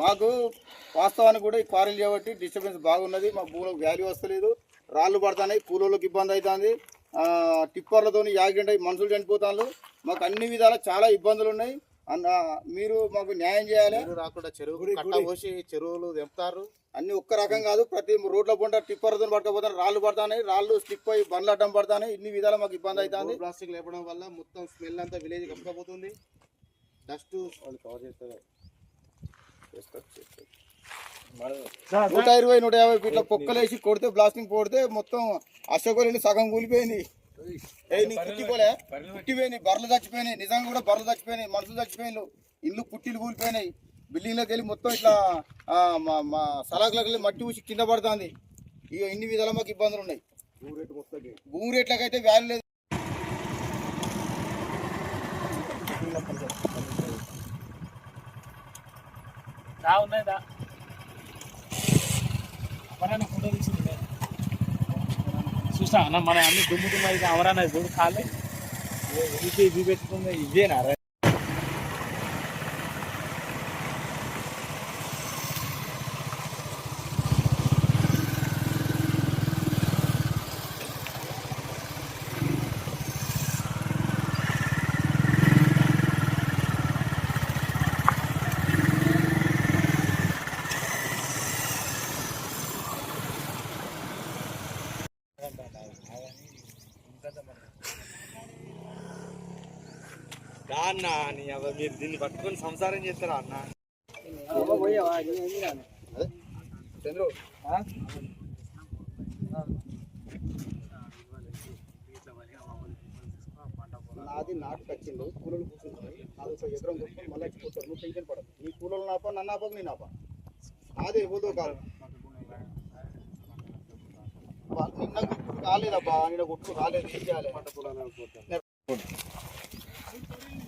మాకు వాస్తవానికి కూడా ఈ క్వారీలు చేయబట్టి డిస్టర్బెన్స్ బాగున్నది. మా భూములకు వాల్యూ వస్తలేదు. రాళ్ళు పడుతున్నాయి కూలోళ్ళకి ఇబ్బంది అవుతుంది టిప్పర్లతో అయ్యి మనుషులు చనిపోతాను మాకు అన్ని విధాల చాలా ఇబ్బందులు ఉన్నాయి అన్న మీరు మాకు న్యాయం చేయాలి. రాకుండా చెరువు కట్ట పోసి చెరువులు తెంపుతారు. అన్ని ఒక్క రకం కాదు. ప్రతి రోడ్ల పొంట టిప్పర్లతో పట్టుకపోతాను రాళ్ళు పడతాయి రాళ్ళు స్లిప్ అయ్యి బండ్లు అడ్డం పడతాయి ఇన్ని విధాలు మాకు ఇబ్బంది అవుతుంది ప్లాస్టిక్ లేపడం వల్ల మొత్తం స్మెల్ అంతా విలేజ్ కప్పకపోతుంది డస్ట్ కవర్ చేస్తారు. నూట ఇరవై నూట యాభై ఫీట్ల పొక్కలేసి కొడితే బ్లాస్టింగ్ కొడితే మొత్తం అశోకోలేని సగం కూలిపోయింది కుట్టిపోలే కుట్టిపోయినాయి బర్రెలు చచ్చిపోయినాయి. నిజంగా కూడా బర్రెలు చచ్చిపోయినాయి మనుషులు చచ్చిపోయినాయి ఇల్లు పుట్టిలు కూలిపోయినాయి. బిల్డింగ్లోకి వెళ్ళి మొత్తం ఇట్లా మా మా వెళ్ళి మట్టి ఊసి కింద పడుతుంది. ఇక ఇన్ని విధాలు మాకు ఇబ్బందులు ఉన్నాయి. భూమి రేట్లకైతే వాల్యూ లేదు. దా ఉన్నాయి దా మన ఫోటో తీసింది చూసా అన్న మన అన్ని దుమ్ము దుమ్ము అయితే అవరాన చూడు కాలే. ఇది ఇవి పెట్టుకుంది ఇదేనా అన్న నీ అవ్వ మీరు దీన్ని పట్టుకొని సంసారం చేస్తారా అన్న? చంద్రు నాది నాకు కచ్చిండు కూలలు కూర్చుంటారు. నాది ఒక ఎకరం మళ్ళీ కూర్చోరు నువ్వు టెన్షన్ పడదు నీ కూలలు నాప నన్ను ఆపకు నేను ఆప. నాది ఇవ్వదో కాదు. నిన్న గుర్తు కాలేదబ్బా. నిన్న గుర్తు రాలేదు. ఏం చేయాలి?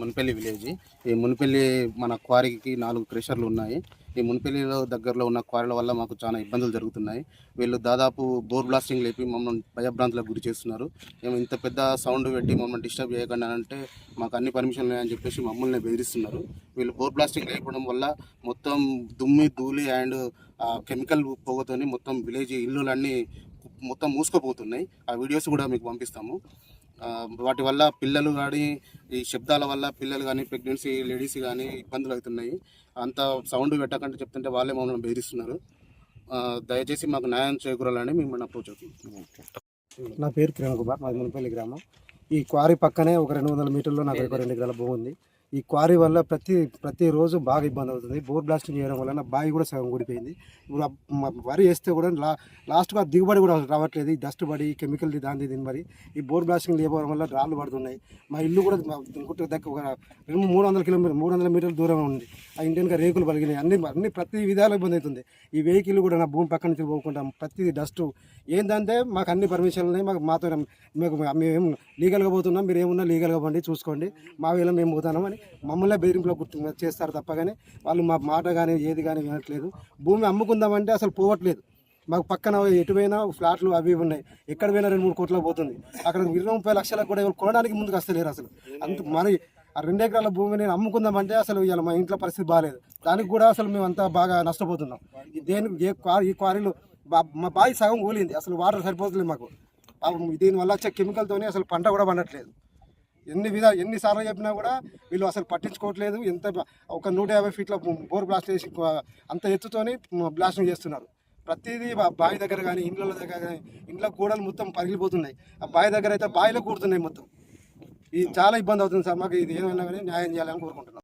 మున్పల్లి విలేజ్. ఈ మున్పల్లి మన క్వారీకి నాలుగు క్రెషర్లు ఉన్నాయి. ఈ మున్పల్లిలో దగ్గరలో ఉన్న క్వారీల వల్ల మాకు చాలా ఇబ్బందులు జరుగుతున్నాయి. వీళ్ళు దాదాపు బోర్ బ్లాస్టింగ్ లేపి మమ్మల్ని భయభ్రాంతులకు గురి చేస్తున్నారు. మేము ఇంత పెద్ద సౌండ్ పెట్టి మమ్మల్ని డిస్టర్బ్ చేయకుండా అంటే మాకు అన్ని పర్మిషన్లు అని చెప్పేసి మమ్మల్ని బెదిరిస్తున్నారు. వీళ్ళు బోర్ బ్లాస్టింగ్ లేకపోవడం వల్ల మొత్తం దుమ్మి ధూళి అండ్ కెమికల్ పొగతోని మొత్తం విలేజ్ ఇల్లులన్నీ మొత్తం మూసుకుపోతున్నాయి. ఆ వీడియోస్ కూడా మీకు పంపిస్తాము. వాటి వల్ల పిల్లలు కానీ ఈ శబ్దాల వల్ల పిల్లలు కానీ ప్రెగ్నెన్సీ లేడీస్ కానీ ఇబ్బందులు అవుతున్నాయి. అంత సౌండ్ పెట్టకంటే చెప్తుంటే వాళ్ళే మమ్మల్ని బెదిరిస్తున్నారు. ఆ, దయచేసి మాకు న్యాయం చేకూరాలని మిమ్మల్ని అప్రోచ్ అవుతుంది నా పేరు కిరణ్ కుమార్ మాది మునిపల్లి గ్రామం. ఈ క్వారీ పక్కనే ఒక రెండు వందల మీటర్లో నాకు ఒక రెండు ఎకరాల భూమి ఉంది. ఈ క్వారీ వల్ల ప్రతి ప్రతిరోజు బాగా ఇబ్బంది అవుతుంది. బోర్ బ్లాస్టింగ్ చేయడం వల్ల బావి కూడా సగం కూడిపోయింది ఇప్పుడు వరి వేస్తే కూడా లా లాస్ట్గా దిగుబడి కూడా రావట్లేదు. ఈ డస్ట్ పడి కెమికల్ దాని దీని మరి ఈ బోర్ బ్లాస్టింగ్ లేకపోవడం వల్ల రాళ్ళు పడుతున్నాయి. మా ఇల్లు కూడా గుట్ట దగ్గర ఒక రెండు మూడు వందల కిలోమీటర్ మూడు వందల మీటర్ల దూరం ఉంది. ఆ ఇండియన్గా రేకులు పలిగినాయి. అన్ని అన్ని ప్రతి విధాలు ఇబ్బంది అవుతుంది. ఈ వెహికల్ కూడా నా భూమి పక్క నుంచి పోకుండా ప్రతిదీ డస్ట్. ఏంటంటే మాకు అన్ని పర్మిషన్లు ఉన్నాయి. మాకు మాతో మీకు మేము లీగల్గా పోతున్నాం. మీరు ఏమున్నా లీగల్గా పండి చూసుకోండి. మా వేళ మేము పోతున్నామని మమ్మల్ని బెదిరింపులో గుర్తు చేస్తారు తప్ప కానీ వాళ్ళు మా మాట కానీ ఏది కానీ వినట్లేదు. భూమి అమ్ముకుందామంటే అసలు పోవట్లేదు. మాకు పక్కన ఎటు పోయినా ఫ్లాట్లు అవి ఉన్నాయి. ఎక్కడ పోయినా రెండు మూడు కోట్లకు పోతుంది. అక్కడ ఇరవై ముప్పై లక్షలకు కూడా కొనడానికి ముందుకు వస్తలేరు అసలు. అంత మరి ఆ రెండు ఎకరాల భూమిని అమ్ముకుందామంటే అసలు ఇవాళ మా ఇంట్లో పరిస్థితి బాగాలేదు దానికి కూడా అసలు మేము బాగా నష్టపోతున్నాం. దేని దేనికి ఏ క్వారీ ఈ క్వారీలో బా- మా బావి సగం కూలింది అసలు వాటర్ సరిపోతలేదు మాకు. దీనివల్ల వచ్చే కెమికల్తోనే అసలు పంట కూడా పండట్లేదు. ఎన్ని విధా ఎన్నిసార్లు చెప్పినా కూడా వీళ్ళు అసలు పట్టించుకోవట్లేదు. ఎంత ఒక నూట యాభై ఫీట్ల బోర్ బ్లాస్ట్ చేసి అంత ఎత్తుతోని బ్లాస్టింగ్ చేస్తున్నారు. ప్రతిదీ బావి దగ్గర కానీ ఇండ్ల దగ్గర కానీ ఇండ్ల కూడలు మొత్తం పగిలిపోతున్నాయి. ఆ బావి దగ్గర అయితే బావిలో కూడుతున్నాయి మొత్తం. ఇది చాలా ఇబ్బంది అవుతుంది సార్. మాకు ఇది ఏమైనా కానీ న్యాయం చేయాలని కోరుకుంటున్నాం.